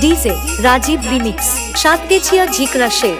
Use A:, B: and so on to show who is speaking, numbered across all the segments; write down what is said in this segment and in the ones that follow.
A: DJ Rajib remix সাত কেচিয়া ঝিকরা শেখ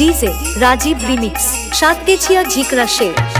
A: डीजे राजीव रिमिक्स सात केचिया झिकरा शेर।